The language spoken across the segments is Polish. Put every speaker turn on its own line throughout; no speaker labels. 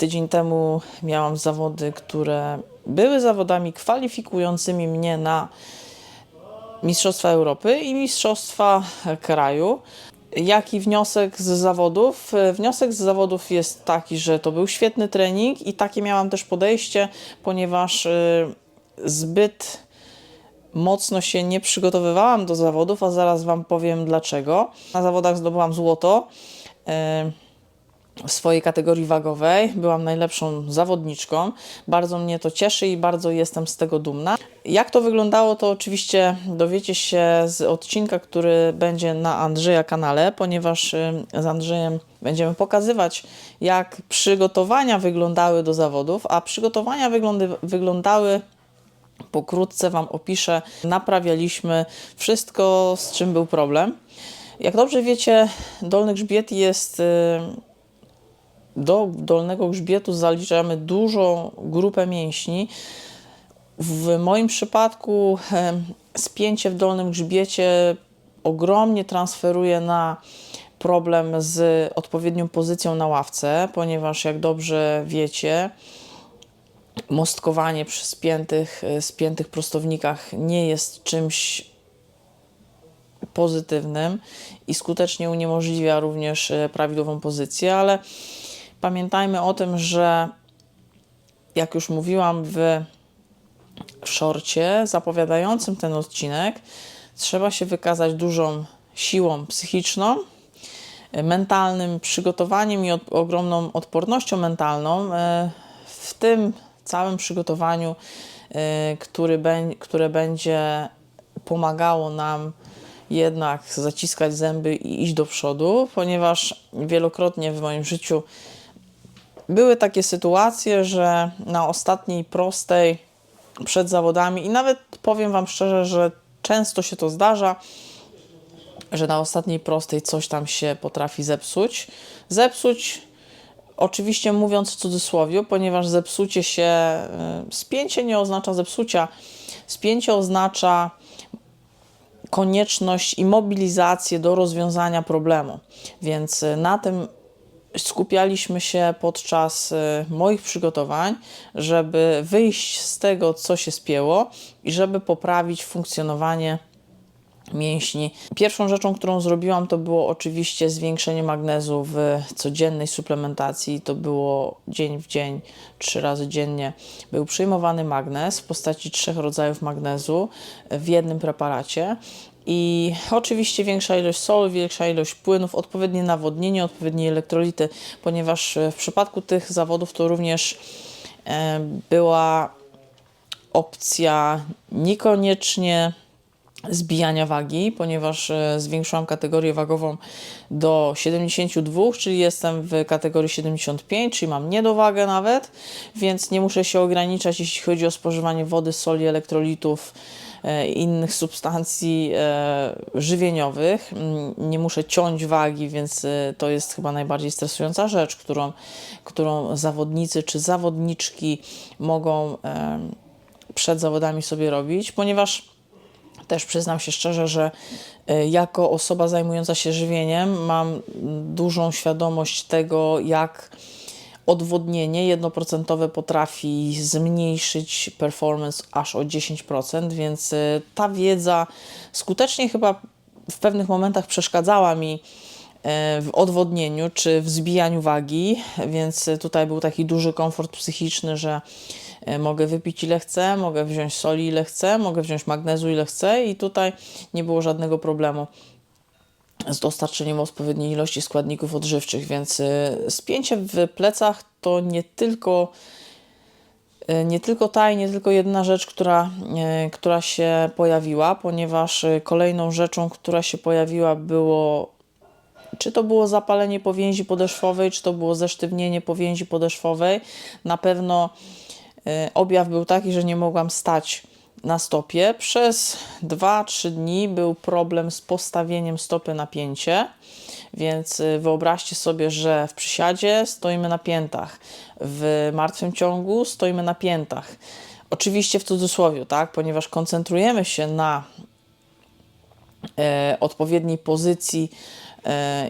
Tydzień temu miałam zawody, które były zawodami kwalifikującymi mnie na Mistrzostwa Europy i Mistrzostwa Kraju. Jaki wniosek z zawodów? Wniosek z zawodów jest taki, że to był świetny trening i takie miałam też podejście, ponieważ e, zbyt mocno się nie przygotowywałam do zawodów, a zaraz Wam powiem dlaczego. Na zawodach zdobyłam złoto. W swojej kategorii wagowej. Byłam najlepszą zawodniczką. Bardzo mnie to cieszy i bardzo jestem z tego dumna. Jak to wyglądało, to oczywiście dowiecie się z odcinka, który będzie na Andrzeja kanale, ponieważ y, z Andrzejem będziemy pokazywać, jak przygotowania wyglądały do zawodów, a przygotowania wyglądały pokrótce Wam opiszę. Naprawialiśmy wszystko, z czym był problem. Jak dobrze wiecie, dolny grzbiet jest y, do dolnego grzbietu zaliczamy dużą grupę mięśni. W moim przypadku spięcie w dolnym grzbiecie ogromnie transferuje na problem z odpowiednią pozycją na ławce, ponieważ jak dobrze wiecie, mostkowanie przy spiętych, e, spiętych prostownikach nie jest czymś pozytywnym i skutecznie uniemożliwia również e, prawidłową pozycję, ale pamiętajmy o tym, że jak już mówiłam w szorcie zapowiadającym ten odcinek, trzeba się wykazać dużą siłą psychiczną, mentalnym przygotowaniem i od, ogromną odpornością mentalną. e, W tym całym przygotowaniu, e, który beń- które będzie pomagało nam jednak zaciskać zęby i iść do przodu, ponieważ wielokrotnie w moim życiu były takie sytuacje, że na ostatniej prostej przed zawodami i nawet powiem Wam szczerze, że często się to zdarza, że na ostatniej prostej coś tam się potrafi zepsuć. Zepsuć, oczywiście mówiąc w cudzysłowie, ponieważ zepsucie się, y, spięcie nie oznacza zepsucia, spięcie oznacza konieczność i mobilizację do rozwiązania problemu. Więc y, na tym skupialiśmy się podczas y, moich przygotowań, żeby wyjść z tego, co się spięło i żeby poprawić funkcjonowanie mięśni. Pierwszą rzeczą, którą zrobiłam, to było oczywiście zwiększenie magnezu w codziennej suplementacji. To było dzień w dzień, trzy razy dziennie. Był przyjmowany magnez w postaci trzech rodzajów magnezu w jednym preparacie. I oczywiście większa ilość soli, większa ilość płynów, odpowiednie nawodnienie, odpowiednie elektrolity, ponieważ w przypadku tych zawodów to również e, była opcja niekoniecznie zbijania wagi, ponieważ e, zwiększyłam kategorię wagową do 72, czyli jestem w kategorii 75, czyli mam niedowagę nawet, więc nie muszę się ograniczać, jeśli chodzi o spożywanie wody, soli, elektrolitów e, innych substancji e, żywieniowych. Mm, Nie muszę ciąć wagi, więc e, to jest chyba najbardziej stresująca rzecz, którą, którą zawodnicy czy zawodniczki mogą e, przed zawodami sobie robić, ponieważ też przyznam się szczerze, że jako osoba zajmująca się żywieniem mam dużą świadomość tego, jak odwodnienie jednoprocentowe potrafi zmniejszyć performance aż o 10%, więc y, ta wiedza skutecznie chyba w pewnych momentach przeszkadzała mi e, w odwodnieniu czy w zbijaniu wagi, więc y, tutaj był taki duży komfort psychiczny, że mogę wypić ile chcę, mogę wziąć soli ile chcę, mogę wziąć magnezu ile chcę i tutaj nie było żadnego problemu z dostarczeniem odpowiedniej ilości składników odżywczych, więc y, spięcie w plecach to nie tylko y, nie tylko ta i nie tylko jedna rzecz, która, y, która się pojawiła, ponieważ kolejną rzeczą, która się pojawiła było czy to było zapalenie powięzi podeszwowej, czy to było zesztywnienie powięzi podeszwowej. Na pewno objaw był taki, że nie mogłam stać na stopie. Przez 2-3 dni był problem z postawieniem stopy na pięcie, więc y, wyobraźcie sobie, że w przysiadzie stoimy na piętach, w martwym ciągu stoimy na piętach. Oczywiście w cudzysłowie, tak, ponieważ koncentrujemy się na e, odpowiedniej pozycji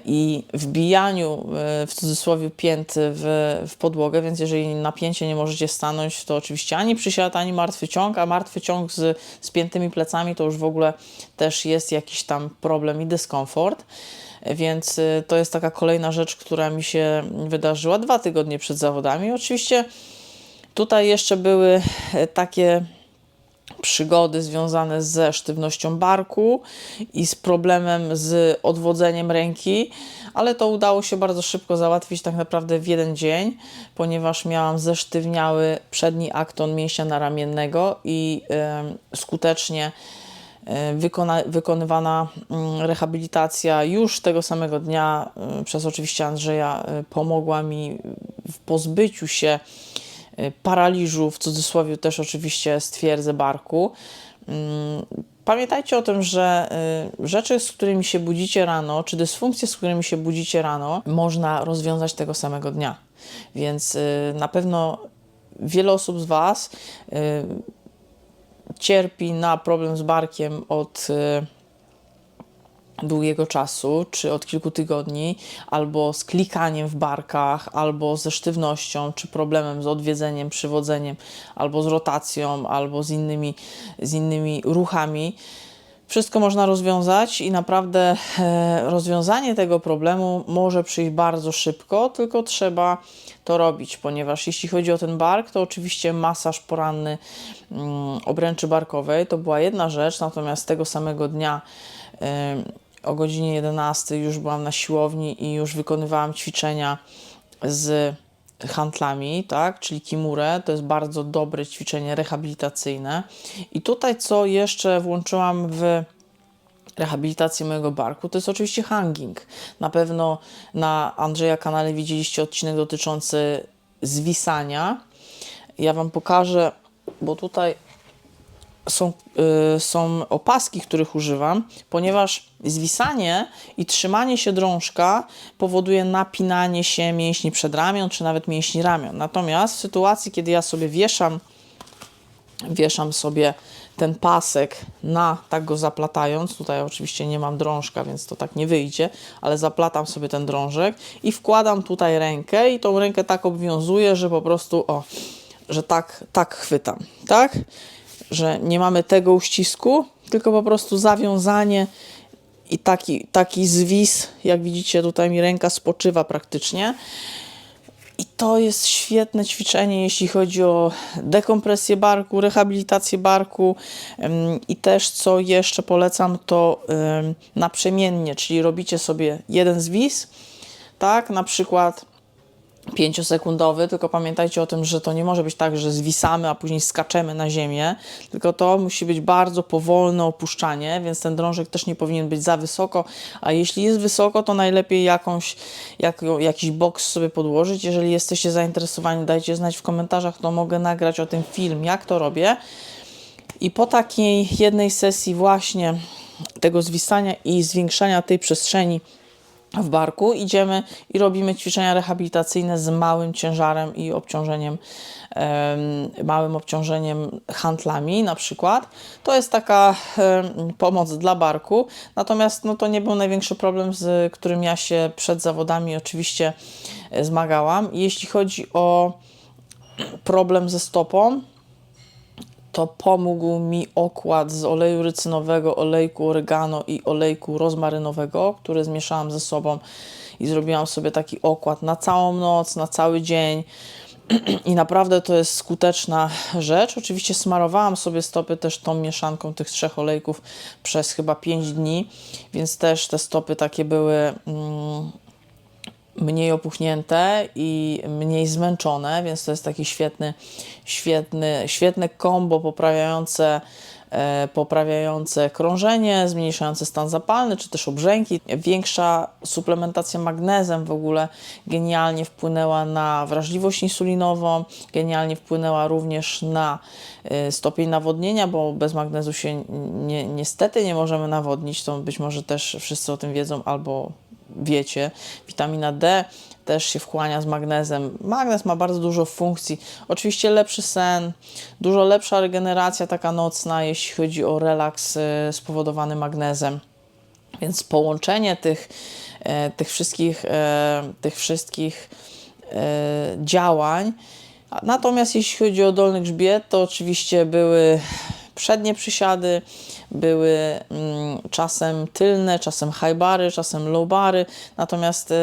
i wbijaniu e, w cudzysłowie pięt w, w podłogę, więc jeżeli na pięcie nie możecie stanąć, to oczywiście ani przysiad, ani martwy ciąg, a martwy ciąg z spiętymi plecami to już w ogóle też jest jakiś tam problem i dyskomfort. Więc y, to jest taka kolejna rzecz, która mi się wydarzyła dwa tygodnie przed zawodami. Oczywiście tutaj jeszcze były e, takie przygody związane ze sztywnością barku i z problemem z odwodzeniem ręki, ale to udało się bardzo szybko załatwić tak naprawdę w jeden dzień, ponieważ miałam zesztywniały przedni akton mięśnia naramiennego i y, skutecznie e, wykona, wykonywana mm, rehabilitacja już tego samego dnia przez oczywiście Andrzeja y, pomogła mi w pozbyciu się paraliżu, w cudzysłowie też oczywiście stwierdzę barku. Mm, Pamiętajcie o tym, że y, rzeczy, z którymi się budzicie rano, czy dysfunkcje, z którymi się budzicie rano, można rozwiązać tego samego dnia. Więc y, na pewno wiele osób z Was y, cierpi na problem z barkiem od y, długiego czasu, czy od kilku tygodni, albo z klikaniem w barkach, albo ze sztywnością, czy problemem z odwiedzeniem, przywodzeniem, albo z rotacją, albo z innymi, z innymi ruchami. Wszystko można rozwiązać i naprawdę e, rozwiązanie tego problemu może przyjść bardzo szybko, tylko trzeba to robić, ponieważ jeśli chodzi o ten bark, to oczywiście masaż poranny mm, obręczy barkowej to była jedna rzecz, natomiast tego samego dnia o godzinie 11 już byłam na siłowni i już wykonywałam ćwiczenia z handlami, tak, czyli kimurę, to jest bardzo dobre ćwiczenie rehabilitacyjne. I tutaj co jeszcze włączyłam w rehabilitację mojego barku, to jest oczywiście hanging. Na pewno na Andrzeja kanale widzieliście odcinek dotyczący zwisania. Ja Wam pokażę, bo tutaj są, y, są opaski, których używam, ponieważ zwisanie i trzymanie się drążka powoduje napinanie się mięśni przedramion, czy nawet mięśni ramion. Natomiast w sytuacji, kiedy ja sobie wieszam, wieszam sobie ten pasek na, tak go zaplatając, tutaj oczywiście nie mam drążka, więc to tak nie wyjdzie, ale zaplatam sobie ten drążek i wkładam tutaj rękę i tą rękę tak obwiązuję, że po prostu, o, że tak, tak chwytam, tak? Że nie mamy tego uścisku, tylko po prostu zawiązanie i taki, taki zwis, jak widzicie, tutaj mi ręka spoczywa praktycznie. I to jest świetne ćwiczenie, jeśli chodzi o dekompresję barku, rehabilitację barku i też co jeszcze polecam, to naprzemiennie, czyli robicie sobie jeden zwis, tak, na przykład pięciosekundowy, tylko pamiętajcie o tym, że to nie może być tak, że zwisamy, a później skaczemy na ziemię, tylko to musi być bardzo powolne opuszczanie, więc ten drążek też nie powinien być za wysoko, a jeśli jest wysoko, to najlepiej jakąś, jak, jakiś boks sobie podłożyć. Jeżeli jesteście zainteresowani, dajcie znać w komentarzach, to mogę nagrać o tym film, jak to robię. I po takiej jednej sesji właśnie tego zwisania i zwiększania tej przestrzeni w barku, idziemy i robimy ćwiczenia rehabilitacyjne z małym ciężarem i obciążeniem, małym obciążeniem handlami na przykład. To jest taka pomoc dla barku, natomiast no, to nie był największy problem, z którym ja się przed zawodami oczywiście e, zmagałam. Jeśli chodzi o problem ze stopą, to pomógł mi okład z oleju rycynowego, olejku oregano i olejku rozmarynowego, który zmieszałam ze sobą i zrobiłam sobie taki okład na całą noc, na cały dzień. I naprawdę to jest skuteczna rzecz. Oczywiście smarowałam sobie stopy też tą mieszanką tych trzech olejków przez chyba 5 dni, więc też te stopy takie były mm, mniej opuchnięte i mniej zmęczone, więc to jest taki świetny, świetny, świetne kombo poprawiające e, poprawiające krążenie, zmniejszające stan zapalny, czy też obrzęki. Większa suplementacja magnezem w ogóle genialnie wpłynęła na wrażliwość insulinową, genialnie wpłynęła również na e, stopień nawodnienia, bo bez magnezu się ni niestety nie możemy nawodnić, to być może też wszyscy o tym wiedzą albo wiecie. Witamina D też się wchłania z magnezem. Magnez ma bardzo dużo funkcji. Oczywiście lepszy sen, dużo lepsza regeneracja taka nocna, jeśli chodzi o relaks y, spowodowany magnezem. Więc połączenie tych e, tych wszystkich, e, tych wszystkich e, działań. Natomiast jeśli chodzi o dolny grzbiet, to oczywiście były przednie przysiady, były mm, czasem tylne, czasem high bary, czasem low bary. Natomiast e,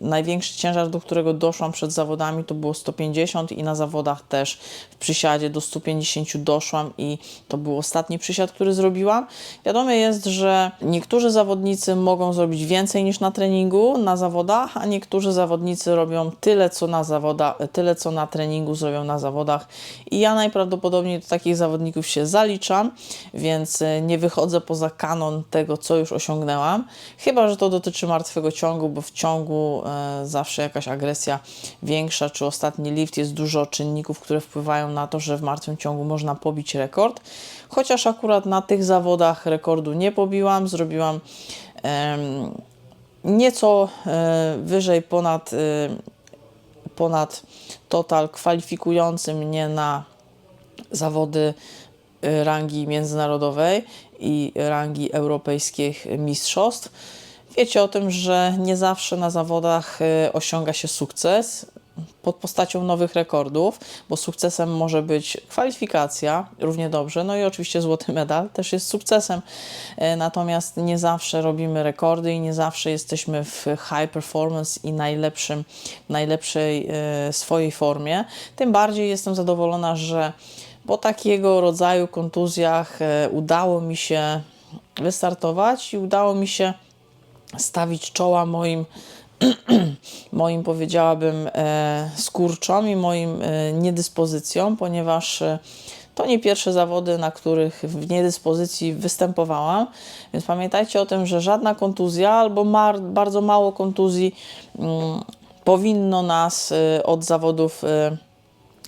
największy ciężar, do którego doszłam przed zawodami, to było 150 i na zawodach też w przysiadzie do 150 doszłam i to był ostatni przysiad, który zrobiłam. Wiadomo jest, że niektórzy zawodnicy mogą zrobić więcej niż na treningu, na zawodach, a niektórzy zawodnicy robią tyle, co na zawoda, tyle, co na treningu zrobią na zawodach. I ja najprawdopodobniej do takich zawodników się zaliczam, więc e, nie wychodzę poza kanon tego, co już osiągnęłam. Chyba, że to dotyczy martwego ciągu, bo w ciągu e, zawsze jakaś agresja większa, czy ostatni lift jest dużo czynników, które wpływają na to, że w martwym ciągu można pobić rekord. Chociaż akurat na tych zawodach rekordu nie pobiłam, zrobiłam nieco e, wyżej ponad, e, ponad total kwalifikujący mnie na zawody rangi międzynarodowej i rangi europejskich mistrzostw. Wiecie o tym, że nie zawsze na zawodach y, osiąga się sukces pod postacią nowych rekordów, bo sukcesem może być kwalifikacja, równie dobrze, no i oczywiście złoty medal też jest sukcesem. E, Natomiast nie zawsze robimy rekordy i nie zawsze jesteśmy w high performance i najlepszym, najlepszej swojej formie. Tym bardziej jestem zadowolona, że po takiego rodzaju kontuzjach e, udało mi się wystartować i udało mi się stawić czoła moim, moim powiedziałabym, e, skurczom i moim e, niedyspozycjom, ponieważ to nie pierwsze zawody, na których w niedyspozycji występowałam, więc pamiętajcie o tym, że żadna kontuzja albo bardzo mało kontuzji mm, powinno nas od zawodów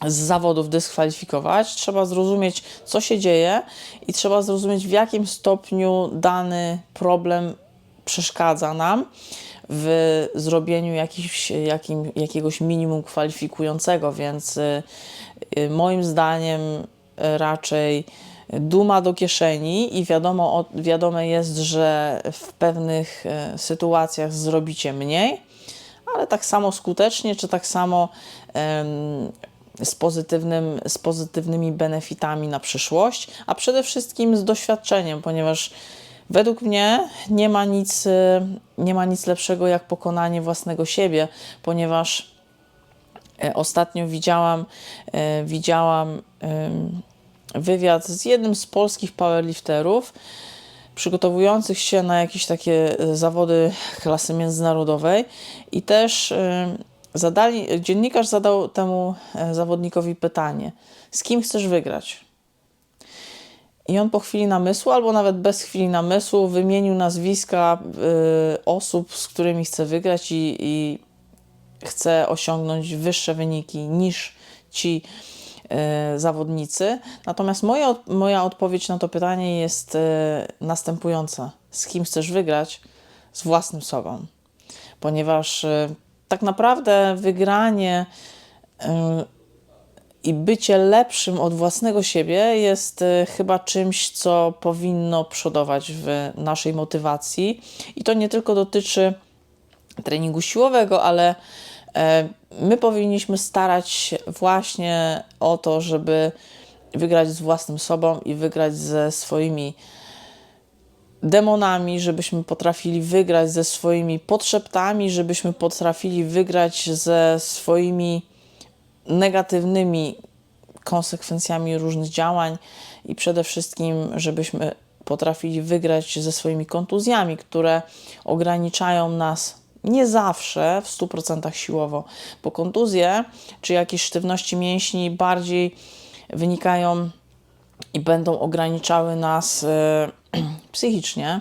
z zawodów dyskwalifikować. Trzeba zrozumieć, co się dzieje i trzeba zrozumieć, w jakim stopniu dany problem przeszkadza nam w zrobieniu jakim, jakiegoś minimum kwalifikującego, więc y, y, moim zdaniem y, raczej duma do kieszeni i wiadomo, wiadome jest, że w pewnych sytuacjach zrobicie mniej, ale tak samo skutecznie, czy tak samo em, z, pozytywnym, z pozytywnymi benefitami na przyszłość, a przede wszystkim z doświadczeniem, ponieważ według mnie nie ma nic, e, nie ma nic lepszego jak pokonanie własnego siebie, ponieważ e, ostatnio widziałam, e, widziałam wywiad z jednym z polskich powerlifterów, przygotowujących się na jakieś takie e, zawody klasy międzynarodowej i też zadali, dziennikarz zadał temu e, zawodnikowi pytanie, z kim chcesz wygrać? I on po chwili namysłu, albo nawet bez chwili namysłu, wymienił nazwiska e, osób, z którymi chce wygrać i, i chce osiągnąć wyższe wyniki niż ci e, zawodnicy. Natomiast moja, moja odpowiedź na to pytanie jest e, następująca. Z kim chcesz wygrać? Z własnym sobą. Ponieważ e, tak naprawdę wygranie e, i bycie lepszym od własnego siebie jest e, chyba czymś, co powinno przodować w naszej motywacji. I to nie tylko dotyczy treningu siłowego, ale e, my powinniśmy starać się właśnie o to, żeby wygrać z własnym sobą i wygrać ze swoimi demonami, żebyśmy potrafili wygrać ze swoimi podszeptami, żebyśmy potrafili wygrać ze swoimi negatywnymi konsekwencjami różnych działań i przede wszystkim, żebyśmy potrafili wygrać ze swoimi kontuzjami, które ograniczają nas nie zawsze w 100% siłowo, bo kontuzje czy jakieś sztywności mięśni bardziej wynikają i będą ograniczały nas e, psychicznie,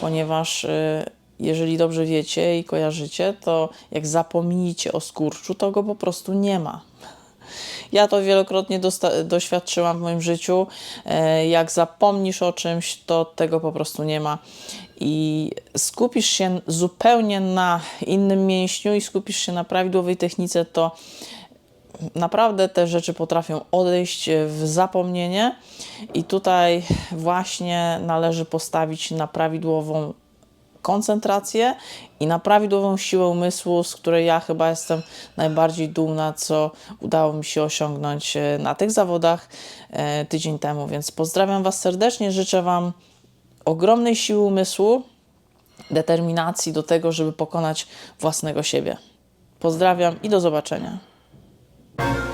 ponieważ e, jeżeli dobrze wiecie i kojarzycie, to jak zapomnicie o skurczu, to go po prostu nie ma. Ja to wielokrotnie doświadczyłam w moim życiu. E, Jak zapomnisz o czymś, to tego po prostu nie ma. I skupisz się zupełnie na innym mięśniu i skupisz się na prawidłowej technice, to naprawdę te rzeczy potrafią odejść w zapomnienie. I tutaj właśnie należy postawić na prawidłową koncentrację i na prawidłową siłę umysłu, z której ja chyba jestem najbardziej dumna, co udało mi się osiągnąć e, na tych zawodach e, tydzień temu. Więc pozdrawiam Was serdecznie, życzę Wam ogromnej siły umysłu, determinacji do tego, żeby pokonać własnego siebie. Pozdrawiam i do zobaczenia. Bye.